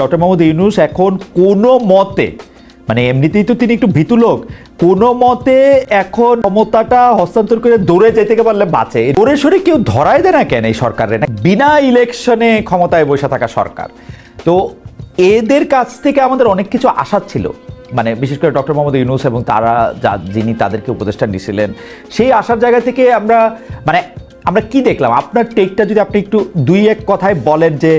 Doctor Mohammad Yunus এখন কোনো মতে মানে এমনিতেই তো তিনি একটু ভীতু লোক, কোনো মতে এখন ক্ষমতাটা হস্তান্তর করে দৌড়ে যেতে পারলে বাঁচে। দৌড়ে সরে কেউ ধরাই দেয় না কেন এই সরকারের বিনা ইলেকশনে ক্ষমতায় বসে থাকা সরকার। তো এদের কাছ থেকে আমাদের অনেক কিছু আশা ছিল। মানে বিশেষ করে ডক্টর মোহাম্মদ ইউনুস এবং তারা যা, যিনি তাদেরকে উপদেষ্টা দিয়েছিলেন সেই আসার জায়গা থেকে আমরা মানে আমরা কি দেখলাম? আপনার টেকটা যদি আপনি একটু দুই এক কথায় বলেন যে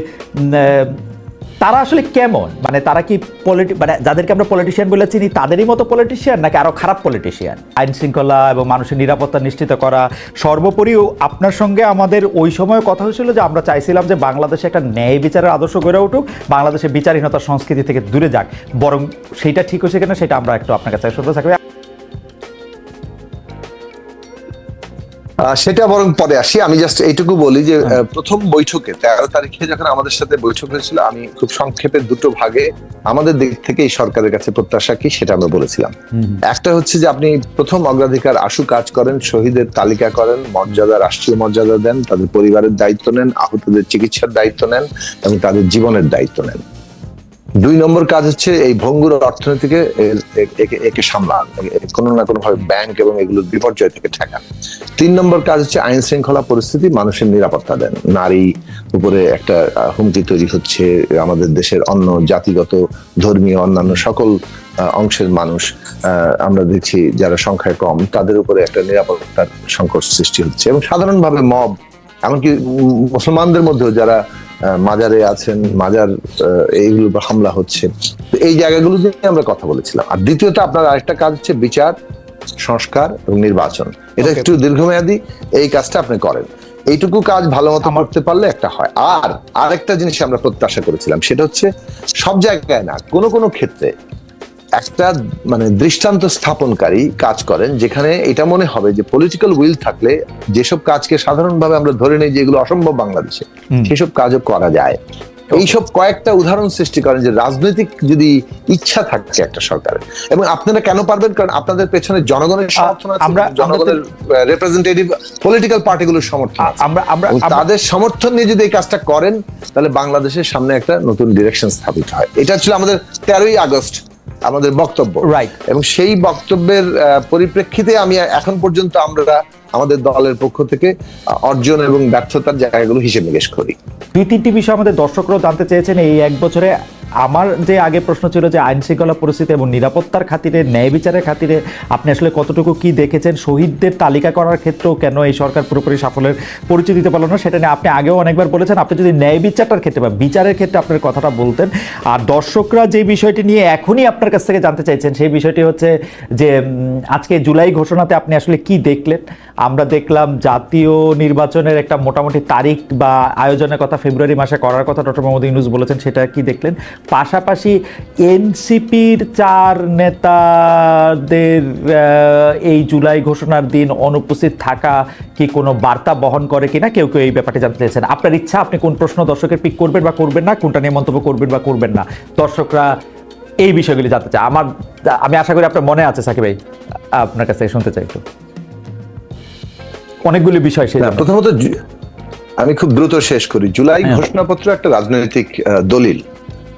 তারা আসলে কেমন? মানে তারা কি পলিটি মানে যাদেরকে আমরা পলিটিশিয়ান বলে চিনি, তাদেরই মতো পলিটিশিয়ান নাকি আরও খারাপ পলিটিশিয়ান আইন শৃঙ্খলা এবং মানুষের নিরাপত্তা নিশ্চিত করা। সর্বোপরি আপনার সঙ্গে আমাদের ওই সময় কথা হয়েছিল যে আমরা চাইছিলাম যে বাংলাদেশে একটা ন্যায় বিচারের আদর্শ গড়ে উঠুক বাংলাদেশে বিচারহীনতার সংস্কৃতি থেকে দূরে যাক। বরং সেইটা ঠিক হয়েছে কিনা সেটা আমরা একটু আপনার কাছে শুনতে থাকবে সেটা বরং পরে আসি। আমি জাস্ট এইটুকু বলি যে প্রথম বৈঠকে তেরো তারিখে যখন আমাদের সাথে বৈঠক হয়েছিল আমি খুব সংক্ষেপে দুটো ভাগে আমাদের দিক থেকে এই সরকারের কাছে প্রত্যাশা কি সেটা আমরা বলেছিলাম। একটা হচ্ছে যে আপনি প্রথম অগ্রাধিকার আশু কাজ করেন শহীদের তালিকা করেন মর্যাদা রাষ্ট্রীয় মর্যাদা দেন তাদের পরিবারের দায়িত্ব নেন আহতদের চিকিৎসার দায়িত্ব নেন এবং তাদের জীবনের দায়িত্ব নেন। দুই নম্বর কাজ হচ্ছে এই ভঙ্গুর অর্থনীতিকে একে- সামলান কোনো না কোনো ভাবে ব্যাংক এবং এগুলোর বিপর্যয় থেকে ঠেকান। তিন নম্বর কাজ হচ্ছে আইন শৃঙ্খলা পরিস্থিতি, মানুষের নিরাপত্তা দেন। নারী উপরে একটা হুমকি তৈরি হচ্ছে, আমাদের দেশের অন্য জাতিগত, ধর্মীয়, অন্যান্য সকল অংশের মানুষ আমরা দেখছি যারা সংখ্যায় কম, তাদের উপরে একটা নিরাপত্তার সংকট সৃষ্টি হচ্ছে। এবং সাধারণভাবে মব, এমনকি মুসলমানদের মধ্যেও যারা মাজারে আছেন মাজার এইগুলো হামলা হচ্ছে। এই জায়গাগুলো নিয়ে আমরা কথা বলেছিলাম। আর দ্বিতীয়ত আপনার আরেকটা কাজ হচ্ছে বিচার সংস্কার এবং নির্বাচন। এটা একটু দীর্ঘমেয়াদী এই কাজটা আপনি করেন। এইটুকু কাজ ভালো মতো করতে পারলে একটা হয়। আর আরেকটা জিনিস আমরা প্রত্যাশা করেছিলাম সেটা হচ্ছে সব জায়গায় না কোনো কোনো ক্ষেত্রে একটা মানে দৃষ্টান্ত স্থাপনকারী কাজ করেন যেখানে এটা মনে হবে যে পলিটিক্যাল উইল থাকলে যেসব কাজকে সাধারণভাবে আমরা ধরে নিই যে এগুলো অসম্ভব বাংলাদেশে সেসব কাজও করা যায়। এইসব কয়েকটা উদাহরণ সৃষ্টি করেন যে রাজনৈতিক যদি ইচ্ছা থাকে একটা সরকারের এবং আপনারা কেন পারবেন? কারণ আপনাদের পেছনে জনগণের সমর্থন আমরা- জনগণের রিপ্রেজেন্টেটিভ পলিটিক্যাল পার্টিগুলোর সমর্থন আমরা আমরা- তাদের সমর্থন নিয়ে যদি এই কাজটা করেন তাহলে বাংলাদেশের সামনে একটা নতুন ডিরেকশন স্থাপিত হয়। এটা ছিল আমাদের তেরোই আগস্ট আমাদের বক্তব্য। রাইট এবং সেই বক্তব্যের পরিপ্রেক্ষিতে আমি এখন পর্যন্ত আমরা আমাদের দলের পক্ষ থেকে অর্জন এবং ব্যর্থতার জায়গাগুলো হিসেবে নিবেশ করি। দুই তিনটি বিষয় আমাদের দর্শকরাও জানতে চেয়েছেন এই এক বছরে আমার যে আগে প্রশ্ন ছিল যে আইন শৃঙ্খলা পরিস্থিতি এবং নিরাপত্তার খাতিরে, ন্যায় বিচারের খাতিরে আপনি আসলে কতটুকু কি দেখেছেন? শহীদদের তালিকা করার ক্ষেত্রেও কেন এই সরকার পুরোপুরি সাফল্যের পরিচয় দিতে পারল না? সেটা নিয়ে আপনি আগেও অনেকবার বলেছেন। আপনি যদি ন্যায় বিচারটার ক্ষেত্রে বা বিচারের ক্ষেত্রে আপনার কথাটা বলতেন, আর দর্শকরা যে বিষয়টি নিয়ে এখনই আপনার কাছ থেকে জানতে চাইছেন, সেই বিষয়টি হচ্ছে যে আজকে জুলাই ঘোষণাতে আপনি আসলে কি দেখলেন? আমরা দেখলাম জাতীয় নির্বাচনের একটা মোটামুটি তারিখ বা আয়োজনের কথা ফেব্রুয়ারি মাসে করার কথা ডক্টর মোহাম্মদ ইউনুস বলেছেন, সেটা কি দেখলেন? পাশাপাশি এনসিপির চার নেতাদের এই জুলাই ঘোষণার দিন অনুপস্থিত থাকা কি কোনো বার্তা বহন করে কিনা? কেউ কেউ এই ব্যাপারটি জানতে চাইছেন আপনার ইচ্ছা আপনি কোন প্রশ্ন দর্শকের পিক করবেন বা করবেন না কোনটা নিয়ে মন্তব্য করবেন বা করবেন না। দর্শকরা এই বিষয়গুলি জানতে চায়। আমার আমি আশা করি আপনার মনে আছে সাকিব ভাই। আপনার কাছ থেকে শুনতে চাই একটু। অনেকগুলি বিষয় সে প্রথমত আমি খুব দ্রুত শেষ করি। জুলাই হ্যাঁ। ঘোষণাপত্র একটা রাজনৈতিক দলিল।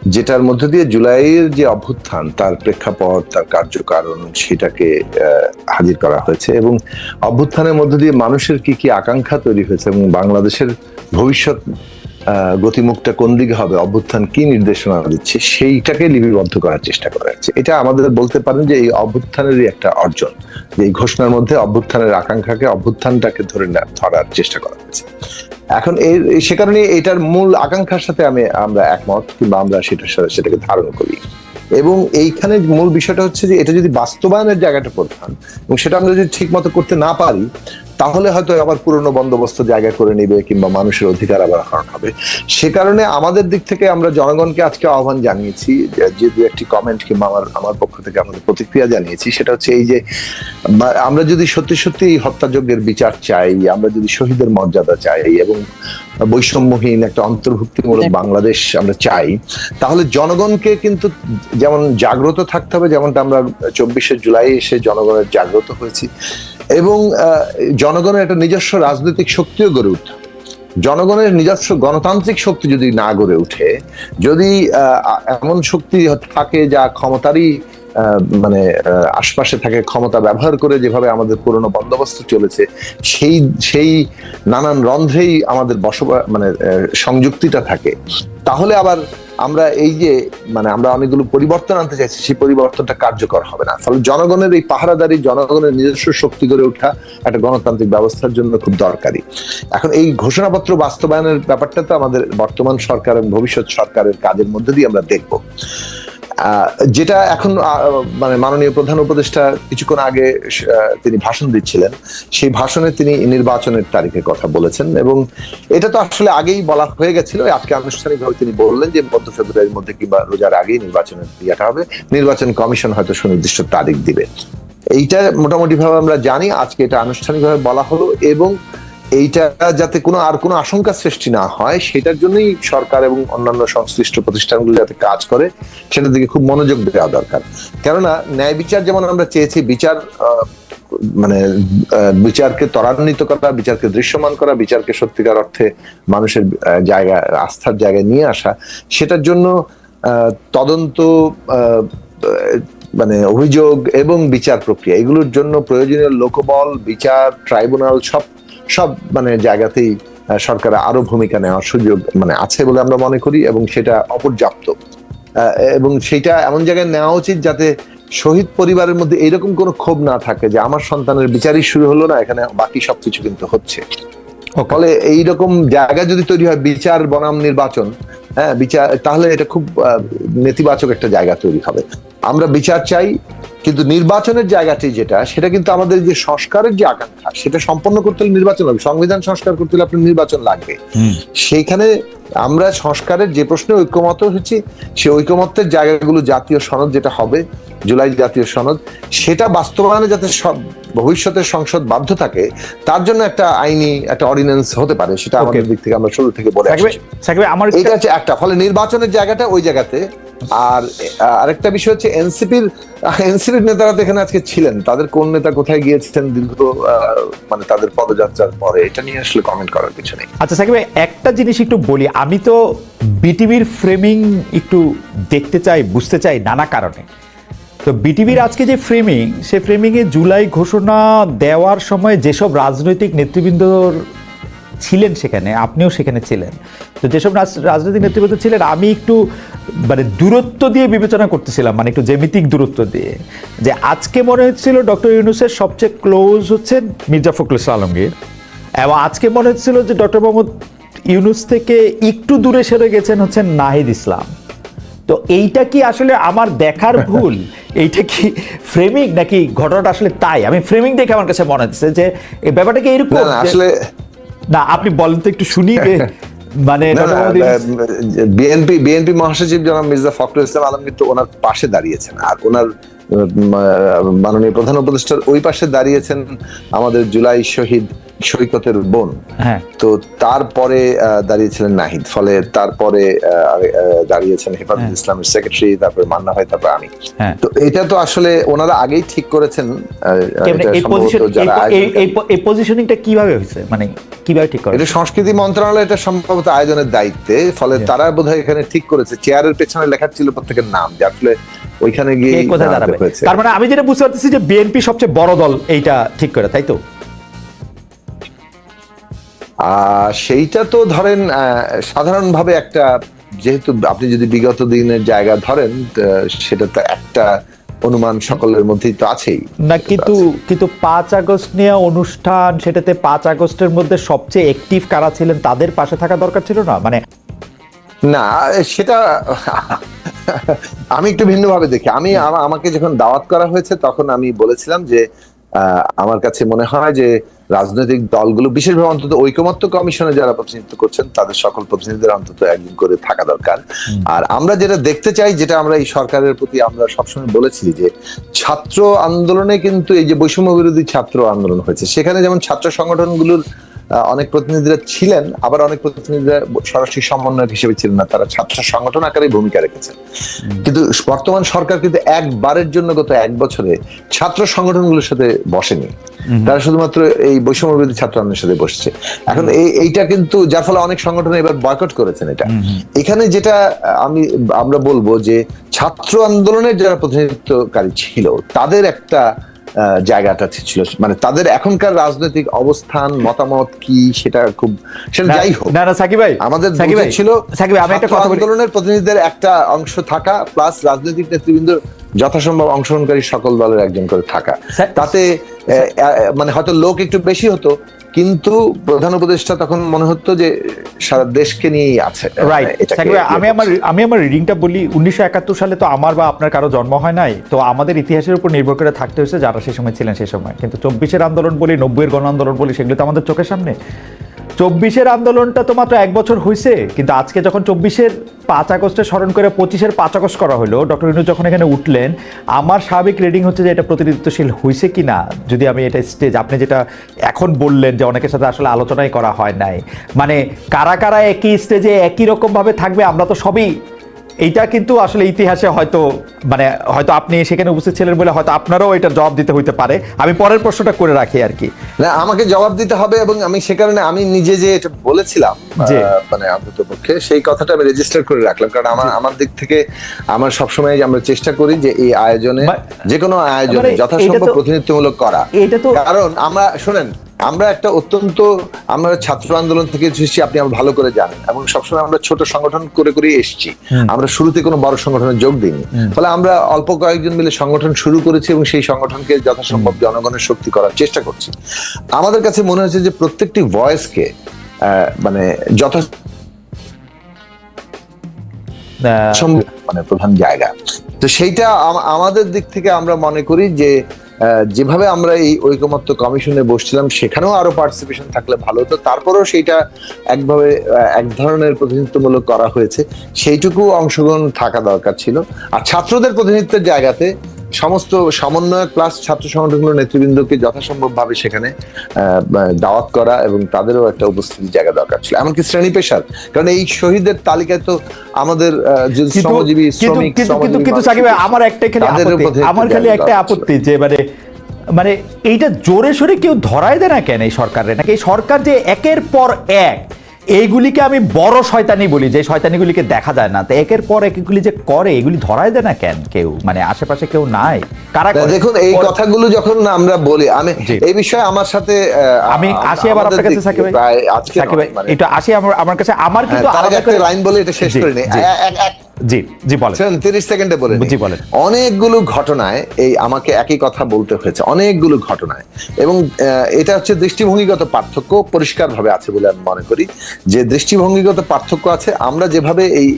যেটার মধ্যে দিয়ে জুলাইয়ের যে অভ্যুত্থান, তার প্রেক্ষাপট, তার কার্যকারণ সেটাকে হাজির করা হয়েছে এবং অভ্যুত্থানের মধ্যে দিয়ে মানুষের কি কি আকাঙ্ক্ষা তৈরি হয়েছে এবং বাংলাদেশের ভবিষ্যৎ গতিমুখটা কোন দিকে হবে, অভ্যুত্থান কি নির্দেশনা দিচ্ছে, সেইটাকে লিপিবদ্ধ করার চেষ্টা করা হচ্ছে। এটা আমাদের বলতে পারেন যে এই অভ্যুত্থানেরই একটা অর্জন, যে এই ঘোষণার মধ্যে অভ্যুত্থানের আকাঙ্ক্ষাকে, অভ্যুত্থানটাকে ধরে ধরার চেষ্টা করা হয়েছে এখন এর সে কারণে এটার মূল আকাঙ্ক্ষার সাথে আমি, আমরা একমত, কিংবা আমরা সেটার সাথে, সেটাকে ধারণ করি। এবং এইখানে মূল বিষয়টা হচ্ছে যে এটা যদি বাস্তবায়নের জায়গাটা প্রধান এবং সেটা আমরা যদি ঠিক মতো করতে না পারি তাহলে হয়তো আবার পুরনো বন্দোবস্ত জায়গা করে নিবে কিংবা মানুষের অধিকার আবার হরণ হবে। সে কারণে আমাদের দিক থেকে আমরা জনগণকে আজকে আহ্বান জানিয়েছি যে- দু একটি কমেন্ট কিংবা আমার আমার পক্ষ থেকে আমাদের প্রতিক্রিয়া জানিয়েছি। সেটা হচ্ছে এই যে আমরা যদি সত্যি সত্যি এই হত্যাযজ্ঞের বিচার চাই আমরা যদি শহীদের মর্যাদা চাই এবং বৈষম্যহীন একটা অন্তর্ভুক্তিমূলক বাংলাদেশ আমরা চাই তাহলে জনগণকে কিন্তু যেমন জাগ্রত থাকতে হবে যেমনটা আমরা চব্বিশে জুলাই এসে জনগণের জাগ্রত হয়েছি। এবং জনগণের একটা নিজস্ব রাজনৈতিক শক্তিও গড়ে উঠতে জনগণের নিজস্ব গণতান্ত্রিক শক্তি যদি না গড়ে ওঠে যদি এমন শক্তি থাকে যা ক্ষমতারই মানে আশপাশে থাকে, ক্ষমতা ব্যবহার করে যেভাবে আমাদের পুরনো বন্দোবস্ত চলেছে, সেই সেই নানান রন্ধ্রেই আমাদের বসবাস মানে সংযুক্তিটা থাকে। তাহলে আবার আমরা এই যে মানে আমরা অনেকগুলো পরিবর্তন আনতে চাইছি, সেই পরিবর্তনটা কার্যকর হবে না। ফলে জনগণের এই পাহারাদারি, জনগণের নিজস্ব শক্তি গড়ে ওঠা একটা গণতান্ত্রিক ব্যবস্থার জন্য খুব দরকারি। এখন এই ঘোষণাপত্র বাস্তবায়নের ব্যাপারটা তো আমাদের বর্তমান সরকার এবং ভবিষ্যৎ সরকারের কাজের মধ্যে দিয়ে আমরা দেখব। যেটা এখন মানে মাননীয় প্রধান উপদেষ্টা কিছুক্ষণ আগে তিনি ভাষণ দিচ্ছিলেন। সেই ভাষণে তিনি নির্বাচনের তারিখের কথা বলেছেন এবং এটা তো আসলে আগেই বলা হয়ে গেছিল। আজকে আনুষ্ঠানিকভাবে তিনি বললেন যে মধ্য ফেব্রুয়ারির মধ্যে কিংবা রোজার আগেই নির্বাচনের ইয়েটা হবে। নির্বাচন কমিশন হয়তো সুনির্দিষ্ট তারিখ দিবে। এইটা মোটামুটি ভাবে আমরা জানি। আজকে এটা আনুষ্ঠানিকভাবে বলা হলো এবং এইটা যাতে কোনো আর কোনো আশঙ্কা সৃষ্টি না হয়, সেটার জন্যই সরকার এবং অন্যান্য সংশ্লিষ্ট প্রতিষ্ঠানগুলো যাতে কাজ করে, সেটার দিকে খুব মনোযোগ দেওয়া দরকার। কেননা ন্যায় বিচার যেমন আমরা চেয়েছি, বিচার মানে বিচারকে ত্বরান্বিত করা, বিচারকে দৃশ্যমান করা, বিচারকে সত্যিকার অর্থে মানুষের জায়গা, আস্থার জায়গায় নিয়ে আসা, সেটার জন্য তদন্ত মানে অভিযোগ এবং বিচার প্রক্রিয়া, এগুলোর জন্য প্রয়োজনীয় লোকবল, বিচার, ট্রাইব্যুনাল সব সব মানে জায়গাতেই আহ, সরকারের আরও ভূমিকা নেওয়ার সুযোগ মানে আছে বলে আমরা মনে করি এবং সেটা অপর্যাপ্ত। এবং সেটা এমন জায়গায় নেওয়া উচিত যাতে শহীদ পরিবারের মধ্যে এরকম কোনো ক্ষোভ না থাকে যে আমার সন্তানের বিচারই শুরু হলো না এখানে বাকি সবকিছু কিন্তু হচ্ছে। ফলে এইরকম জায়গা যদি তৈরি হয় বিচার বনাম নির্বাচন হ্যাঁ বিচার তাহলে এটা খুব নেতিবাচক একটা জায়গা তৈরি হবে। আমরা বিচার চাই কিন্তু নির্বাচনের জায়গাটি যেটা সেটা কিন্তু আমাদের যে সংস্কারের যে আকাঙ্ক্ষা সেটা সম্পন্ন করতে হলে নির্বাচন হবে। সংবিধান সংস্কার করতে হলে আপনার নির্বাচন লাগবে। সেইখানে আমরা সংস্কারের যে প্রশ্নে ঐক্যমত হচ্ছে সেই ঐক্যমত্যের জায়গাগুলো জাতীয় সনদ যেটা হবে জুলাই জাতীয় সনদ সেটা বাস্তবায়নে যাতে সব ভবিষ্যতের সংসদ বাধ্য থাকে তার জন্য একটা আইনি একটা অর্ডিন্যান্স হতে পারে সেটা আমাদের দিক থেকে আমরা শুরু থেকে বলে আসছি। আমার এটা হচ্ছে একটা। ফলে নির্বাচনের জায়গাটা ওই জায়গাতে আর আরেকটা বিষয় হচ্ছে এনসিপির এনসিপির নেতারা তো এখানে আজকে ছিলেন। তাদের কোন নেতা কোথায় গিয়েছিলেন দীর্ঘ মানে তাদের পদযাত্রার পরে? এটা নিয়ে আসলে কমেন্ট করার কিছু নেই। আচ্ছা সাকিব একটা জিনিস একটু বলি। আমি তো বিটিভির ফ্রেমিং একটু দেখতে চাই, বুঝতে চাই নানা কারণে। তো বিটিভির আজকে যে ফ্রেমিং সে ফ্রেমিংয়ে জুলাই ঘোষণা দেওয়ার সময় যেসব রাজনৈতিক নেতৃবৃন্দর ছিলেন সেখানে, আপনিও সেখানে ছিলেন। তো যেসব রাজনৈতিক নেতৃবৃন্দ ছিলেন, আমি একটু মানে দূরত্ব দিয়ে বিবেচনা করতেছিলাম মানে একটু জ্যামিতিক দূরত্ব দিয়ে। যে আজকে মনে হচ্ছিল ডক্টর ইউনুসের সবচেয়ে ক্লোজ হচ্ছেন মির্জা ফখরুল ইসলাম আলমগীর এবং আজকে মনে হচ্ছিল যে ডক্টর মোহাম্মদ ইউনুস থেকে একটু দূরে সরে গেছেন হচ্ছেন নাহিদ ইসলাম। তো এইটা কি আসলে আমার দেখার ভুল? এইটা কি ফ্রেমিং নাকি ঘটনাটা আসলে তাই? আমি ফ্রেমিং দেখে আমার কাছে মনে হচ্ছে যে এই ব্যাপারটা কি এরকম না না আসলে না আপনি বলেন তো একটু শুনি মানে বিএনপি বিএনপি মহাসচিব জনাব মির্জা ফখরুল ইসলাম আলমগীর তো ওনার পাশে দাঁড়িয়েছেন। আর ওনার মাননীয় প্রধান উপদেষ্টার ওই পাশে দাঁড়িয়েছেন আমাদের জুলাই শহীদ সৈকতের বোন। হ্যাঁ। তো তারপরে দাঁড়িয়েছিলেন নাহিদ। ফলে তারপরে দাঁড়িয়েছেন হেফাজত হ্যাঁ। ইসলামের সেক্রেটারি তারপরে মান্না হয় তারপরে আমি। হ্যাঁ। তো এটা তো আসলে ওনারা আগেই ঠিক করেছেন এই পজিশনিংটা কীভাবে হয়েছে? মানে কীভাবে ঠিক করে এটা সংস্কৃতি মন্ত্রণালয় এটা সম্ভবত আয়োজনের দায়িত্বে। ফলে তারা বোধহয় এখানে ঠিক করেছে। চেয়ারের পেছনে লেখা ছিল প্রত্যেকের নাম যার ফলে ওইখানে গিয়ে কোথায় দাঁড়াবে? তার মানে আমি যেটা বুঝতে পারতেছি যে বিএনপি সবচেয়ে বড় দল এইটা ঠিক করে তাই তো? সেইটা তো ধরেন সাধারণভাবে একটা যেহেতু আপনি যদি বিগত দিনের জায়গা ধরেন সেটা তো একটা অনুমান সকলের মধ্যেই তো আছেই। না কিন্তু কিন্তু পাঁচ আগস্ট নিয়ে অনুষ্ঠান সেটাতে পাঁচ আগস্টের মধ্যে সবচেয়ে অ্যাক্টিভ কারা ছিলেন তাদের পাশে থাকা দরকার ছিল না? মানে না সেটা আমি একটু ভিন্নভাবে দেখি। আমি আমাকে যখন দাওয়াত করা হয়েছে তখন আমি বলেছিলাম যে আমার কাছে মনে হয় যে রাজনৈতিক দলগুলো বিশেষভাবে অন্তত ঐকমত্য কমিশনে যারা প্রতিনিধিত্ব করছেন তাদের সকল প্রতিনিধিদের অন্তত একদিন করে থাকা দরকার। আর আমরা যেটা দেখতে চাই যেটা আমরা এই সরকারের প্রতি আমরা সবসময় বলেছি যে ছাত্র আন্দোলনে কিন্তু এই যে বৈষম্য বিরোধী ছাত্র আন্দোলন হয়েছে সেখানে যেমন ছাত্র সংগঠনগুলোর অনেক প্রতিনিধিরা ছিলেন আবার অনেক প্রতিনিধিরা সরাসরি সমন্বয়ক হিসেবে ছিলেন না। তারা ছাত্র সংগঠন আকারে ভূমিকা রেখেছেন। কিন্তু বর্তমান সরকার কিন্তু একবারের জন্য গত এক বছরে ছাত্র সংগঠনগুলোর সাথে বসেনি। তারা শুধুমাত্র এই বৈষম্য বিরোধী ছাত্র আন্দোলনের সাথে বসছে। এখন এই এইটা কিন্তু যার ফলে অনেক সংগঠন এবার বয়কট করেছেন এটা। এখানে যেটা আমি আমরা বলব যে ছাত্র আন্দোলনের যারা প্রতিনিধিত্বকারী ছিল তাদের একটা জায়গাটা ছিল। মানে তাদের এখনকার রাজনৈতিক অবস্থান মতামত কি সেটা খুব সেটা যাই হোক। না না সাকিব ভাই আমাদের সাকিব ভাই ছিল সাকিব আমি একটা কথা আন্দোলনের প্রতিনিধিদের একটা অংশ থাকা প্লাস রাজনৈতিক নেতৃবৃন্দ যথাসম্ভব অংশগ্রহণকারী সকল দলের একজন করে থাকা। তাতে মানে হয়তো লোক একটু বেশি হতো কিন্তু প্রধান উপদেষ্টা তখন মনে হতো যে সারা দেশকে নিয়েই আছে। রাইট আমি আমার আমি আমার রিডিংটা বলি উনিশশো একাত্তর সালে তো আমার বা আপনার কারও জন্ম হয় নাই তো আমাদের ইতিহাসের উপর নির্ভর করে থাকতে হয়েছে যারা সে সময় ছিলেন সেই সময়। কিন্তু চব্বিশের আন্দোলন বলি নব্বইয়ের গণ আন্দোলন বলি সেগুলো তো আমাদের চোখের সামনে। চব্বিশের আন্দোলনটা তো মাত্র এক বছর হয়েছে কিন্তু আজকে যখন চব্বিশের পাঁচ আগস্টে স্মরণ করে পঁচিশের পাঁচ আগস্ট করা হলো, ডক্টর ইনু যখন এখানে উঠলেন, আমার স্বাভাবিক রিডিং হচ্ছে যে এটা প্রতিনিধিত্বশীল হয়েছে কি না যদি আমি এটা স্টেজ আপনি যেটা এখন বললেন যে অনেকের সাথে আসলে আলোচনাই করা হয় নাই। মানে কারা কারা একই স্টেজে একই রকমভাবে থাকবে, আমরা তো সবই এইটা কিন্তু আসলে ইতিহাসে হয়তো মানে হয়তো আপনি সেখানে উপস্থিত ছিলেন বলে হয়তো আপনারাও এটা জবাব দিতে হইতে পারে। আমি পরের প্রশ্নটা করে রাখি আর কি। না আমাকে জবাব দিতে হবে এবং আমি সে কারণে আমি নিজে যে এটা বলেছিলাম। আহ, মানে অন্তত পক্ষে সেই কথাটা আমি রেজিস্টার করে রাখলাম। কারণ আমার আমার দিক থেকে আমার সবসময় আমরা চেষ্টা করি যে এই আয়োজনে যে কোনো আয়োজনে মানে যথাসম্ভব প্রতিনিধিত্বমূলক করা। এটা তো কারণ আমরা শুনেন আমরা একটা অত্যন্ত আমরা ছাত্র আন্দোলন থেকে এসেছি আপনি আমার ভালো করে জানেন। এবং সবসময় আমরা ছোট সংগঠন করে করে এসেছি। আমরা শুরুতে কোনো বড় সংগঠনে যোগ দিইনি। ফলে আমরা অল্প কয়েকজন মিলে সংগঠন শুরু করেছি এবং সেই সংগঠনকে যথাসম্ভব জনগণের শক্তি করার চেষ্টা করছি। আমাদের কাছে মনে হয়েছে যে প্রত্যেকটি ভয়েসকে মানে যথা মানে প্রধান জায়গা। তো সেইটা আমাদের দিক থেকে আমরা মনে করি যে যেভাবে আমরা এই ঐকমত্য কমিশনে বসছিলাম, সেখানেও আরও পার্টিসিপেশন থাকলে ভালো হতো। তারপরেও সেইটা একভাবে এক ধরনের প্রতিনিধিত্বমূলক করা হয়েছে। সেইটুকু অংশগ্রহণ থাকা দরকার ছিল। আর ছাত্রদের প্রতিনিধিত্বের জায়গাতে সমস্ত সমন্বয়ক প্লাস ছাত্র সংগঠনগুলোর নেতৃবৃন্দকে যথাসম্ভব ভাবে সেখানে দাওয়াত করা এবং তাদেরও একটা উপস্থিতির জায়গা দরকার ছিল। এমনকি শ্রেণি পেশার কারণ এই শহীদের তালিকায় তো আমাদের শ্রমজীবী শ্রমিক কিন্তু সাকিব আমার প্রতিনিধিত্ব আমার খালি একটা আপত্তি যে মানে মানে এইটা জোরে সোরে কেউ ধরাই দেয় না কেন এই সরকারের? নাকি এই সরকার যে একের পর এক এইগুলিকে আমি বড় শয়তানি বলি যে শয়তানিগুলিকে দেখা যায় না। তো একের পর এক এগুলি যে করে এগুলি ধরাই দেয় না কেন কেউ? মানে আশেপাশে কেউ নাই। কারা? দেখুন এই কথাগুলো যখন আমরা বলি আমি এই বিষয়ে আমার সাথে আমি আসি আবার আপনার কাছে সাকিব ভাই? আজকে মানে- এটা আসি আমার আমার কাছে আমার হ্যাঁ, কিন্তু আলাদা করে- লাইন বলে এটা শেষ করে নি। জি। জি জি বলেন তিরিশ সেকেন্ডে বলে জি, বলেন। অনেকগুলো ঘটনায় এই আমাকে একই কথা বলতে হয়েছে অনেকগুলো ঘটনায় এবং এটা হচ্ছে দৃষ্টিভঙ্গিগত পার্থক্য পরিষ্কারভাবে আছে বলে আমি মনে করি যে দৃষ্টিভঙ্গিগত পার্থক্য আছে আমরা যেভাবে এই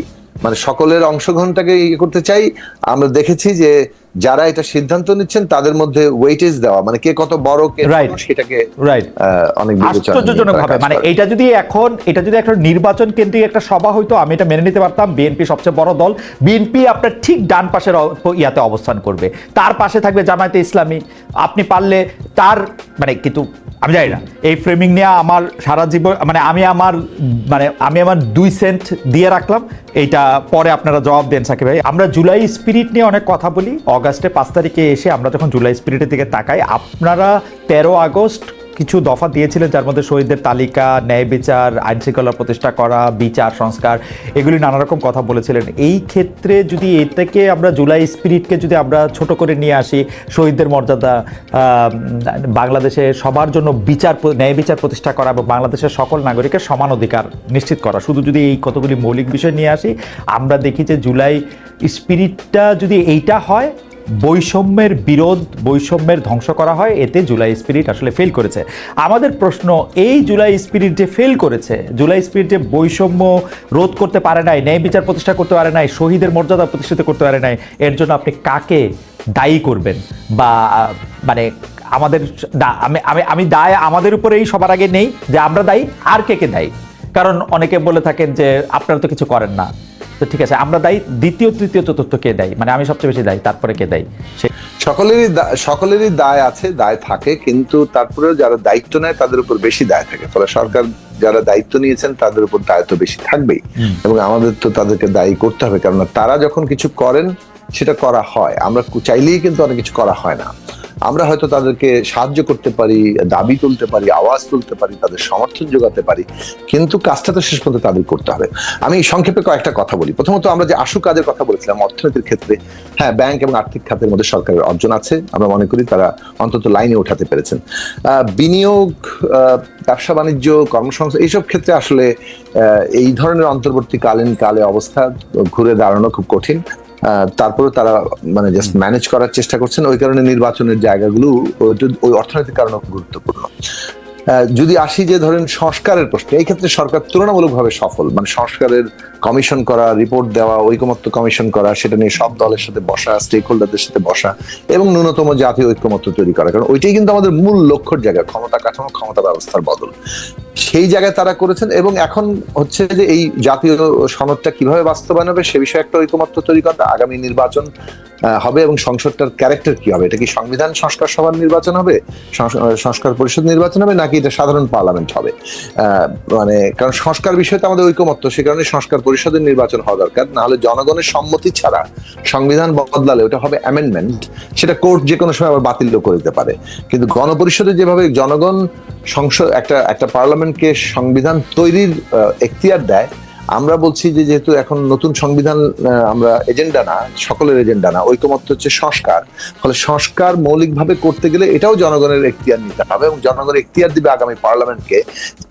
মানে সকলের অংশগ্রহণটাকে ইয়ে করতে চাই। আমরা দেখেছি যে যারা এটা সিদ্ধান্ত নিচ্ছেন তাদের মধ্যে ওয়েটেজ দেওয়া মানে কে কত বড় কে সেটাকে রাইট অনেক বিবেচনা আশ্চর্যজনক তারা ভাবে মানে এটা যদি এখন এটা যদি একটা নির্বাচন কেন্দ্রিক একটা সভা হইতো আমি এটা মেনে নিতে পারতাম। বিএনপি সবচেয়ে বড় দল। বিএনপি আপনার ঠিক ডান পাশের ইয়াতে অবস্থান করবে। তার পাশে থাকবে জামায়াতে ইসলামী। আপনি পারলে তার মানে কিন্তু আমি জানি না। এই ফ্রেমিং নিয়ে আমার সারা জীবন মানে আমি আমার মানে আমি আমার দুই সেন্ট দিয়ে রাখলাম। এইটা পরে আপনারা জবাব দেন সাকিব ভাই। আমরা জুলাই স্পিরিট নিয়ে অনেক কথা বলি। অগাস্টে পাঁচ তারিখে এসে আমরা যখন জুলাই স্পিরিটের দিকে তাকাই, আপনারা তেরো আগস্ট কিছু দফা দিয়েছিলেন, যার মধ্যে শহীদদের তালিকা, ন্যায় বিচার, আইন শৃঙ্খলা প্রতিষ্ঠা করা, বিচার, সংস্কার, এগুলি নানা রকম কথা বলেছিলেন। এই ক্ষেত্রে যদি এ থেকে আমরা জুলাই স্পিরিটকে যদি আমরা ছোট করে নিয়ে আসি, শহীদদের মর্যাদা বাংলাদেশে সবার জন্য বিচার, ন্যায় বিচার প্রতিষ্ঠা করা এবং বাংলাদেশের সকল নাগরিকের সমান অধিকার নিশ্চিত করা, শুধু যদি এই কতগুলি মৌলিক বিষয় নিয়ে আসি, আমরা দেখি যে জুলাই স্পিরিটটা যদি এইটা হয় বৈষম্যের বিরোধ, বৈষম্যের ধ্বংস করা হয়, এতে জুলাই স্পিরিট আসলে ফেল করেছে। আমাদের প্রশ্ন, এই জুলাই স্পিরিট যে ফেল করেছে, জুলাই স্পিরিট যে বৈষম্য রোধ করতে পারে নাই, ন্যায় বিচার প্রতিষ্ঠা করতে পারে নাই, শহীদের মর্যাদা প্রতিষ্ঠিত করতে পারে নাই, এর জন্য আপনি কাকে দায়ী করবেন? বা মানে আমাদের আমি আমি আমি দায় আমাদের উপরেই সবার আগে নেই যে আমরা দায়ী, আর কে কে দায়ী? কারণ অনেকে বলে থাকেন যে আপনারা তো কিছু করেন না। তো ঠিক আছে আমরা দায়ী দ্বিতীয় তৃতীয় চতুর্থ কে দেয়? মানে আমি সবচেয়ে বেশি দায়ী তারপরে কে দেয়? সকলেরই সকলেরই দায় আছে দায় থাকে কিন্তু তারপরেও যারা দায়িত্ব নেয় তাদের উপর বেশি দায় থাকে। ফলে সরকার যারা দায়িত্ব নিয়েছেন তাদের উপর দায়িত্ব বেশি থাকবেই। এবং আমাদের তো তাদেরকে দায়ী করতে হবে কেননা তারা যখন কিছু করেন সেটা করা হয়। আমরা চাইলেই কিন্তু অনেক কিছু করা হয় না। আমরা হয়তো তাদেরকে সাহায্য করতে পারি, দাবি তুলতে পারি, আওয়াজ তুলতে পারি, তাদের সমর্থন যোগাতে পারি, কিন্তু কাজটা তো শেষ পর্যন্ত তাদের করতে হবে। আমি সংক্ষেপে কয়েকটা কথা বলি। প্রথমত আমরা যে আশু কাজের কথা বলেছিলাম অর্থনীতির ক্ষেত্রে হ্যাঁ ব্যাংক এবং আর্থিক খাতের মধ্যে সরকারের অর্জন আছে, আমরা মনে করি তারা অন্তত লাইনে উঠাতে পেরেছেন। বিনিয়োগ ব্যবসা বাণিজ্য, কর্মসংস্থান, এইসব ক্ষেত্রে আসলে এই ধরনের অন্তর্বর্তীকালীন কালে অবস্থা ঘুরে দাঁড়ানো খুব কঠিন। তারপরে তারা মানে জাস্ট ম্যানেজ করার চেষ্টা করছেন। ওই কারণে নির্বাচনের জায়গাগুলো ওই- অর্থনৈতিক কারণে গুরুত্বপূর্ণ। যদি আসি যে ধরেন সংস্কারের প্রশ্নে এই ক্ষেত্রে সরকার তুলনামূলকভাবে সফল। মানে সংস্কারের কমিশন করা রিপোর্ট দেওয়া ঐকমত্য কমিশন করা সেটা নিয়ে সব দলের সাথে বসা স্টেক হোল্ডারদের সাথে বসা এবং ন্যূনতম জাতীয় ঐক্যমত্য তৈরি করা। কারণ ওইটাই কিন্তু আমাদের মূল লক্ষ্যর জায়গা ক্ষমতা কাঠামো ক্ষমতা ব্যবস্থার বদল। সেই জায়গায় তারা করেছেন এবং এখন হচ্ছে যে এই জাতীয় সনদটা কীভাবে বাস্তবায়ন হবে সে বিষয়ে একটা ঐকমত্য তৈরি করা আগামী নির্বাচন হবে এবং সংসদটার ক্যারেক্টার কি হবে? এটা কি সংবিধান সংস্কার সভার নির্বাচন হবে? সংস- সংস্কার পরিষদ নির্বাচন হবে নাকি এটা সাধারণ পার্লামেন্ট হবে? মানে কারণ সংস্কার বিষয়ে বিষয়তে আমাদের ঐকমত্য, সে কারণে সংস্কার পরিষদের নির্বাচন হওয়া দরকার। না হলে জনগণের সম্মতি ছাড়া সংবিধান বদলালে ওটা হবে অ্যামেন্ডমেন্ট সেটা কোর্ট যে কোনো সময় আবার বাতিলও করে দিতে পারে। কিন্তু গণপরিষদে যেভাবে জনগণ সংসদ একটা একটা পার্লামেন্টকে সংবিধান তৈরির এখতিয়ার দেয়। আমরা বলছি যে যেহেতু এখন নতুন সংবিধান আমরা এজেন্ডা না, সকলের এজেন্ডা না, ঐকমত্য হচ্ছে সংস্কার। ফলে সংস্কার মৌলিকভাবে করতে গেলে এটাও জনগণের এখতিয়ার নিতে হবে এবং জনগণের এখতিয়ার দিবে আগামী পার্লামেন্টকে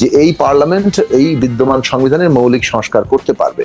যে এই পার্লামেন্ট এই বিদ্যমান সংবিধানের মৌলিক সংস্কার করতে পারবে।